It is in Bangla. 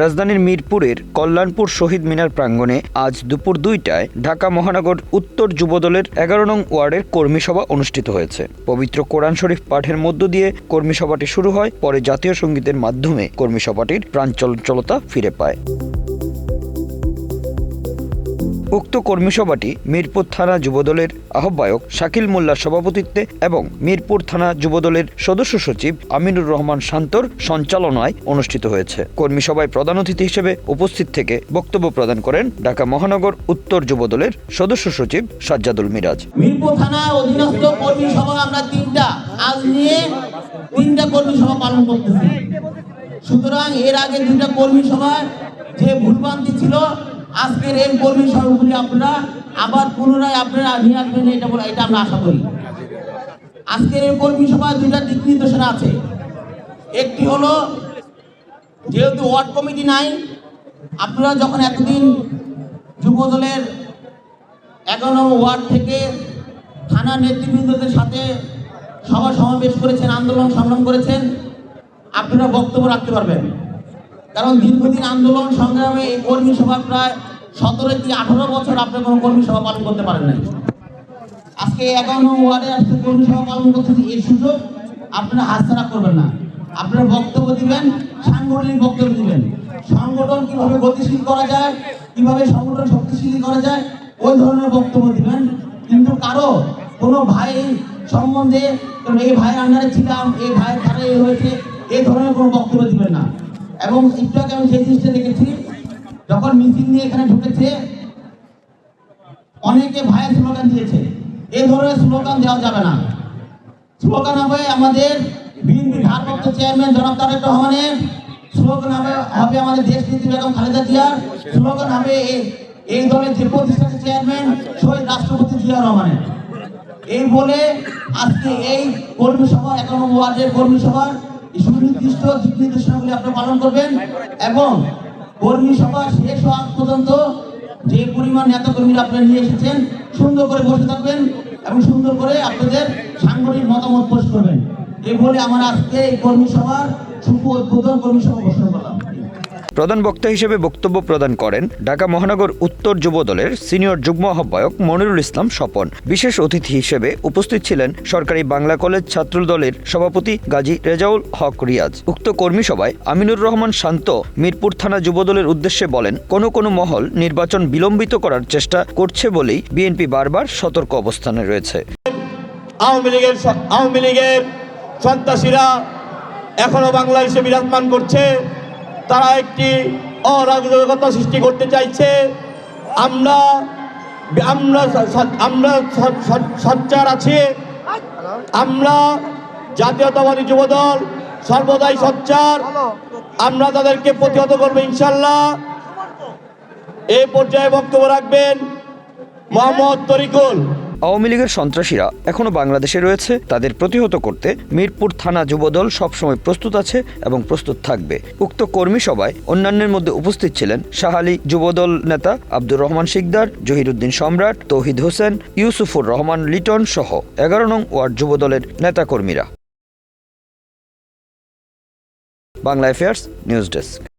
রাজধানীর মিরপুরের কল্যাণপুর শহীদ মিনার প্রাঙ্গণে আজ দুপুর দুইটায় ঢাকা মহানগর উত্তর যুবদলের এগারো নং ওয়ার্ডের কর্মী সভা অনুষ্ঠিত হয়েছে। পবিত্র কোরআন শরীফ পাঠের মধ্য দিয়ে কর্মী সভাটি শুরু হয়, পরে জাতীয় সঙ্গীতের মাধ্যমে কর্মী সভাটির প্রাঞ্চলচলতা ফিরে পায়। উক্ত কর্মীসভাটি মিরপুর থানা যুবদলের আহ্বায়ক শাকিল মোল্লার সভাপতিত্বে এবং মিরপুর থানা যুবদলের সদস্য সচিব আমিনুর রহমান শান্তর সঞ্চালনায় অনুষ্ঠিত হয়েছে। কর্মীসভায় প্রধান অতিথি হিসেবে উপস্থিত থেকে বক্তব্য প্রদান করেন ঢাকা মহানগর উত্তর যুবদলের সদস্য সচিব সাজ্জাদুল মিরাজ। মিরপুর থানা অধীনস্থ আমরা তিনটা, আজ নিয়ে তিনটা পালন করতেছি। সুতরাং এর আগে দুটা কর্মী সভা যে ভুলভ্রান্তি ছিল আজকের এই কর্মী সভাগুলি আপনারা আবার পুনরায় আপনারা নিয়ে আসবেন, এটা বলে এটা আমরা আশা করি। আজকের এই কর্মী সভায় দুইটা দিক নির্দেশনা আছে। একটি হলো, যেহেতু ওয়ার্ড কমিটি নাই, আপনারা যখন এতদিন যুবদলের এগারো নম্বর ওয়ার্ড থেকে থানা নেতৃবৃন্দদের সাথে সভা সমাবেশ করেছেন, আন্দোলন সংগ্রাম করেছেন, আপনারা বক্তব্য রাখতে পারবেন। কারণ দীর্ঘদিন আন্দোলন, সংগ্রামে এই কর্মী সভা প্রায় সতেরো কি আঠারো বছর আপনি কোনো কর্মী সভা পালন করতে পারেন নাই। আজকে এগারো ওয়ার্ডে আজকে কর্মী সভা পালন করতেছি এই সুযোগ আপনারা হাতছাড়া করবেন না। আপনারা বক্তব্য দিবেন, সাংগঠনিক বক্তব্য দিবেন। সংগঠন কীভাবে গতিশীল করা যায়, কীভাবে সংগঠন শক্তিশালী করা যায়, ওই ধরনের বক্তব্য দিবেন। কিন্তু কারও কোনো ভাই সম্বন্ধে এই ভাইয়ের আন্ডারে ছিলাম, এই ভাইয়ের এই হয়েছে এই ধরনের কোনো বক্তব্য দিবেন না। এবং একটু আমি সেই জিনিসটা দেখেছি, যখন মিছিল নিয়ে এখানে ঢুকেছে, অনেকে ভাইয়ের স্লোগান দিয়েছে এই ধরনের স্লোগান দেওয়া যাবে না। স্লোগান হবে আমাদের বিএনপি ভারপ্রাপ্ত চেয়ারম্যান জনাব তারেক রহমানের স্লোগান হবে হবে আমাদের দেশ নীতি বেগম খালেদা জিয়ার স্লোগান হবে এই- দলের যে প্রতিষ্ঠাতা চেয়ারম্যান শহীদ রাষ্ট্রপতি জিয়া রহমানের। এই বলে আজকে এই কর্মী সভা নম্বর ওয়ার্ডের কর্মী এই সুনির্দিষ্ট দিক নির্দেশনাগুলি আপনারা পালন করবেন এবং কর্মী সভা শেষ হওয়ার পর্যন্ত যে পরিমাণ নেতা কর্মীরা আপনারা নিয়ে এসেছেন, সুন্দর করে বসে থাকবেন এবং সুন্দর করে আপনাদের সাংগঠনিক মতামত পেশ করবেন। এই বলে আমার আজকে এই কর্মী সভার শুভ উদ্বোধন কর্মী সভা ঘোষণা করলাম। প্রধান বক্তা হিসেবে বক্তব্য প্রদান করেন ঢাকা মহানগর উত্তর যুবদলের সিনিয়র যুগ্ম আহ্বায়ক মনিরুল ইসলাম স্বপন। বিশেষ অতিথি হিসেবে উপস্থিত ছিলেন সরকারি বাংলা কলেজ ছাত্রদলের সভাপতি গাজী রেজাউল হক রিয়াজ। উক্ত কর্মী সভায় আমিনুর রহমান শান্ত মিরপুর থানা যুবদলের উদ্দেশ্যে বলেন, কোনো কোনো মহল নির্বাচন বিলম্বিত করার চেষ্টা করছে বলেই বিএনপি বারবার সতর্ক অবস্থানে রয়েছে। আওয়ামী লীগের সন্ত্রাসীরা এখনও বাংলাদেশে বিরাজমান করছে। তারা একটি অরাজকতা সৃষ্টি করতে চাইছে। আমরা আমরা আমরা সচ্চার আছি। আমরা জাতীয়তাবাদী যুবদল সর্বদাই সচ্চার। আমরা তাদেরকে প্রতিহত করব ইনশাল্লাহ। এই পর্যায়ে বক্তব্য রাখবেন মোহাম্মদ তরিকুল। আওয়ামী লীগের সন্ত্রাসীরা এখনও বাংলাদেশে রয়েছে। তাদের প্রতিহত করতে মিরপুর থানা যুবদল সবসময় প্রস্তুত আছে এবং প্রস্তুত থাকবে। উক্ত কর্মী সভায় অন্যান্যের মধ্যে উপস্থিত ছিলেন শাহালি যুবদল নেতা আব্দুর রহমান শিকদার, জহিরুদ্দিন সম্রাট, তৌহিদ হোসেন, ইউসুফুর রহমান লিটন সহ এগারো নং ওয়ার্ড যুবদলের নেতাকর্মীরা। Bangla affairs news desk.